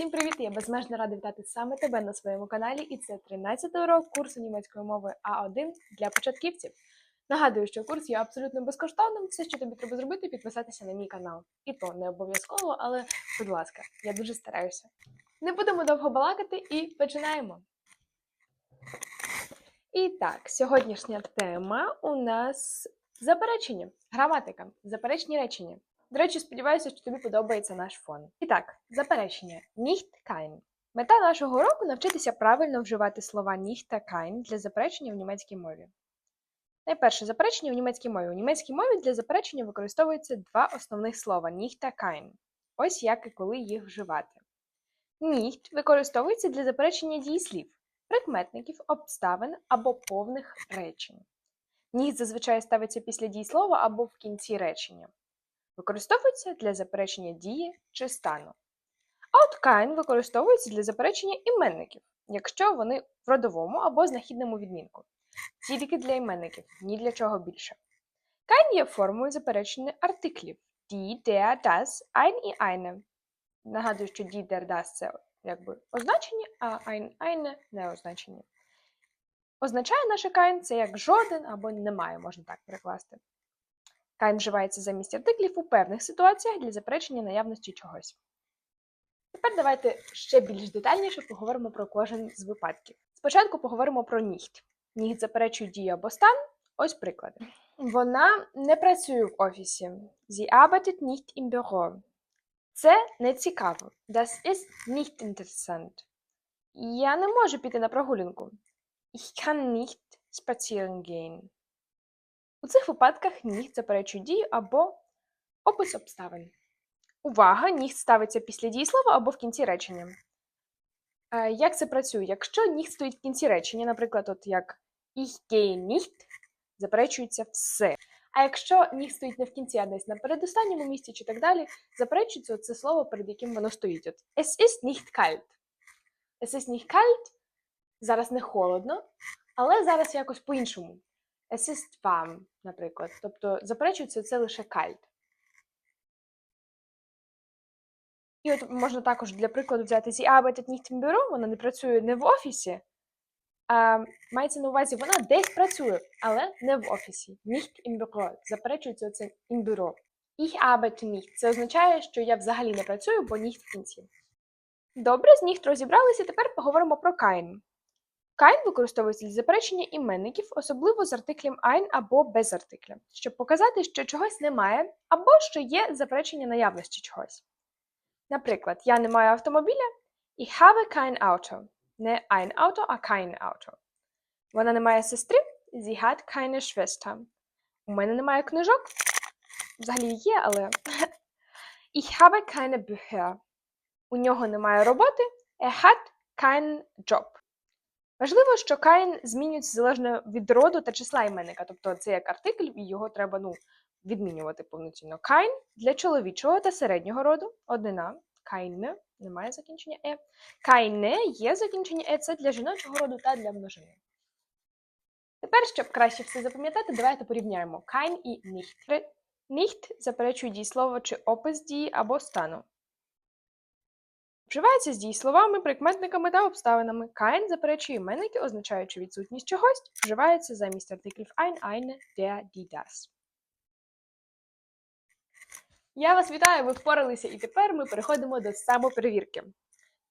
Всім привіт! Я безмежно рада вітати саме тебе на своєму каналі, і це 13-й урок курсу німецької мови А1 для початківців. Нагадую, що курс є абсолютно безкоштовним. Все, що тобі треба зробити, підписатися на мій канал. І то не обов'язково, але, будь ласка, я дуже стараюся. Не будемо довго балакати і починаємо. І так, сьогоднішня тема у нас заперечення, граматика, заперечні речення. До речі, сподіваюся, що тобі подобається наш фон. І так, заперечення kein. Мета нашого уроку навчитися правильно вживати слова nicht kein для заперечення в німецькій мові. Найперше заперечення в німецькій мові. У німецькій мові для заперечення використовується два основних слова nicht kein. Ось як і коли їх вживати. Nicht використовується для заперечення дієслів, прикметників, обставин або повних речень. Nicht зазвичай ставиться після дієслова або в кінці речення. Використовується для заперечення дії чи стану. А от kein використовується для заперечення іменників, якщо вони в родовому або знахідному відмінку. Тільки для іменників, ні для чого більше. Kein є формою заперечення артиклів die, der, das, ein і eine. Нагадую, що die, der, das це якби означені, а ein, eine не означені. Означає наше kein це як жоден або немає, можна так перекласти. Kein вживається замість артиклів у певних ситуаціях для заперечення наявності чогось. Тепер давайте ще більш детальніше поговоримо про кожен з випадків. Спочатку поговоримо про nicht. Nicht заперечує дію або стан. Ось приклади. Вона не працює в офісі. Sie arbeitet nicht im Büro. Це не цікаво. Das ist nicht interessant. Я не можу піти на прогулянку. Ich kann nicht spazieren gehen. Цих випадках nicht заперечує дію або опис обставин. Увага! Nicht ставиться після дієслова або в кінці речення. Е, Як це працює? Якщо nicht стоїть в кінці речення, наприклад, от як ich gehe nicht, заперечується все. А якщо nicht стоїть не в кінці, а десь на передостанньому місці чи так далі, заперечується це слово, перед яким воно стоїть. От Es ist nicht kalt. Es ist nicht kalt. Зараз не холодно, але зараз якось по-іншому. Es ist warm, наприклад. Тобто заперечується це лише kalt. І от можна також для прикладу взяти Sie arbeitet nicht вона не працює не в офісі, а мається на увазі, вона десь працює, але не в офісі. Nicht im Büro. Заперечується це im Büro. Ich. Це означає, що я взагалі не працюю, бо nicht кінці. Добре, з nicht розібралися, тепер поговоримо про kein. Kein використовується для заперечення іменників, особливо з артиклем ein або без артикля, щоб показати, що чогось немає, або що є заперечення наявності чогось. Наприклад, я не маю автомобіля Ich habe kein Auto. Не ein Auto, а kein Auto. Вона не має сестри Sie hat keine Schwester. У мене немає книжок. Взагалі є, але Ich habe keine Bücher. У нього немає роботи Er hat keinen Job. Важливо, що kein змінюється залежно від роду та числа іменника, тобто це як артикль, і його треба ну, відмінювати повноцінно. Kein для чоловічого та середнього роду однина. Keine немає закінчення е. Keine є закінчення е, це для жіночого роду та для множини. Тепер, щоб краще все запам'ятати, давайте порівняємо kein і nicht. Nicht заперечує дієслово чи опис дії або стану. Вживається з дієсловами, прикметниками та обставинами. Kein заперечує іменники, означаючи відсутність чогось, вживається замість артиклів ein, eine, der, die, das. Я вас вітаю, ви впоралися, і тепер ми переходимо до самоперевірки.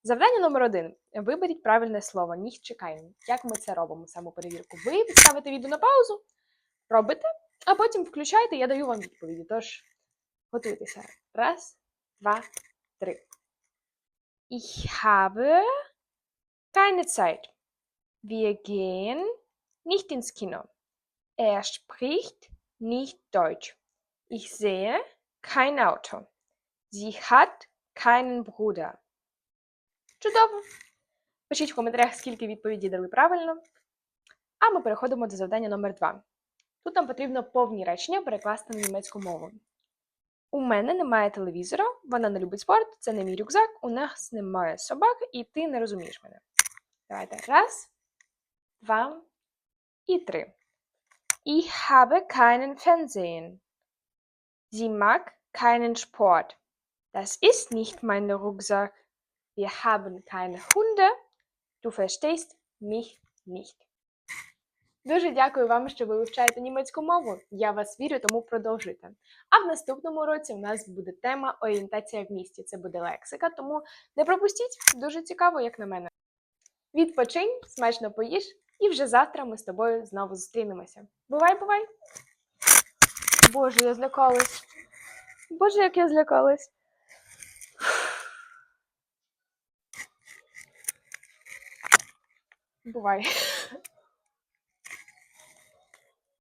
Завдання номер один. Виберіть правильне слово чи kein. Як ми це робимо, самоперевірку? Ви ставите відео на паузу, робите, а потім включайте, я даю вам відповіді. Тож готуйтеся. Раз, два, три. Ich habe keine Zeit. Wir gehen nicht ins Kino. Er spricht nicht Deutsch. Ich sehe kein Auto. Sie hat keinen Bruder. Чудово! Пишіть в коментарях, скільки відповідей дали правильно. А ми переходимо до завдання номер 2. Тут нам потрібно повні речення перекласти на німецьку мову. У мене немає телевізора, вона не любить спорт, це не мій рюкзак, у нас немає собак, і ти не розумієш мене. Давайте. Раз, два і три. Ich habe keinen Fernsehen. Sie mag keinen Sport. Das ist nicht mein Rucksack. Wir haben keine Hunde. Du verstehst mich nicht. Дуже дякую вам, що ви вивчаєте німецьку мову. Я вас вірю, тому продовжуйте. А в наступному році у нас буде тема орієнтація в місті. Це буде лексика, тому не пропустіть, дуже цікаво, як на мене. Відпочинь, смачно поїж, і вже завтра ми з тобою знову зустрінемося. Бувай, бувай! Боже, я злякалась. Боже, як я злякалась. Бувай.